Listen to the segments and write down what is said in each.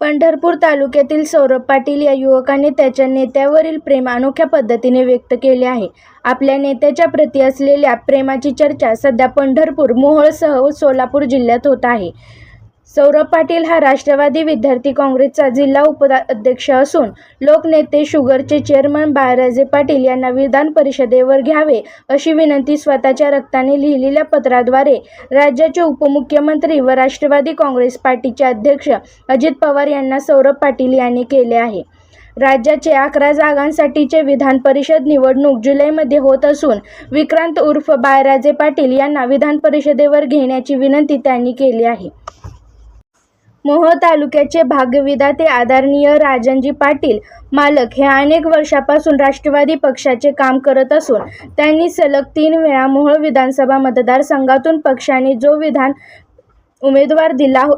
पंढरपूर तालुक्यातील सौरभ पाटील या युवकाने त्याच्या नेत्यावरील प्रेम अनोख्या पद्धतीने व्यक्त केले आहे. आपल्या नेत्याच्या प्रती असलेल्या प्रेमाची चर्चा सध्या पंढरपूर मोहोळसह सोलापूर जिल्ह्यात होत आहे. सौरभ पाटील हा राष्ट्रवादी विद्यार्थी काँग्रेसचा जिल्हा उपाध्यक्ष असून लोकनेते शुगरचे चेअरमन बाळराजे पाटील यांना विधान परिषदेवर घ्यावे अशी विनंती स्वतःच्या रक्ताने लिहिलेल्या पत्राद्वारे राज्याचे उपमुख्यमंत्री व राष्ट्रवादी काँग्रेस पार्टीचे अध्यक्ष अजित पवार यांना सौरभ पाटील यांनी केले आहे. राज्याचे अकरा जागांसाठीचे विधान परिषद निवडणूक जुलैमध्ये होत असून विक्रांत उर्फ बाळराजे पाटील यांना विधान परिषदेवर घेण्याची विनंती त्यांनी केली आहे. मोहोळ तालुक्याचे भागविदाते आदरणीय राजनजी पाटील मालक हे अनेक वर्षापासून राष्ट्रवादी पक्षाचे काम करत असून त्यांनी सलग तीन वेळा मोहोळ विधानसभा मतदारसंघातून पक्षाने जो विधान उमेदवार दिला हो-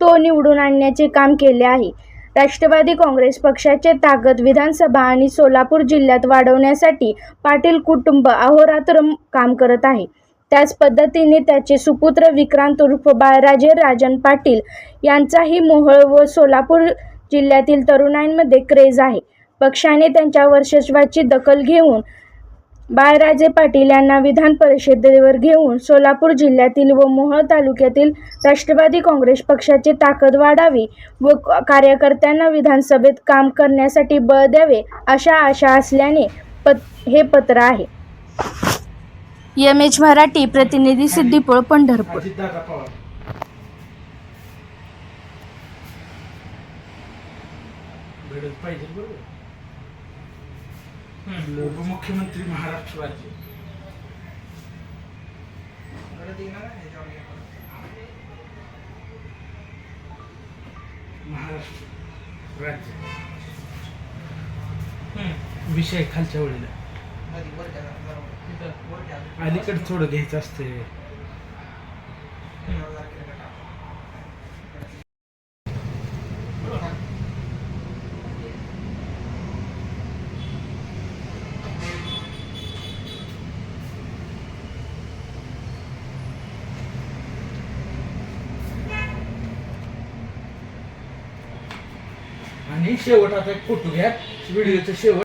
तो निवडून आणण्याचे काम केले आहे. राष्ट्रवादी काँग्रेस पक्षाचे ताकद विधानसभा आणि सोलापूर जिल्ह्यात वाढवण्यासाठी पाटील कुटुंब अहोरात्र काम करत आहे. त्याच पद्धतीने त्याचे सुपुत्र विक्रांत उर्फ बाळराजे राजन पाटील यांचाही मोहोळ व सोलापूर जिल्ह्यातील तरुणांमध्ये क्रेज आहे. पक्षाने त्यांच्या वर्चस्वाची दखल घेऊन बाळराजे पाटील यांना विधान परिषदेवर घेऊन सोलापूर जिल्ह्यातील व मोहोळ तालुक्यातील राष्ट्रवादी काँग्रेस पक्षाची ताकद वाढावी व कार्यकर्त्यांना विधानसभेत काम करण्यासाठी बळ द्यावे अशा आशा असल्याने पत हे पत्र आहे. एम एच मराठी प्रतिनिधी सिद्दीपोळ पंढरपूर. उपमुख्यमंत्री महाराष्ट्र राज्य. महाराष्ट्र राज्य. विषय खालच्या वळीला. अलीकडे थोडं घ्यायचं असते आणि शेवट आता एक फोटो घ्या. व्हिडिओचा शेवट.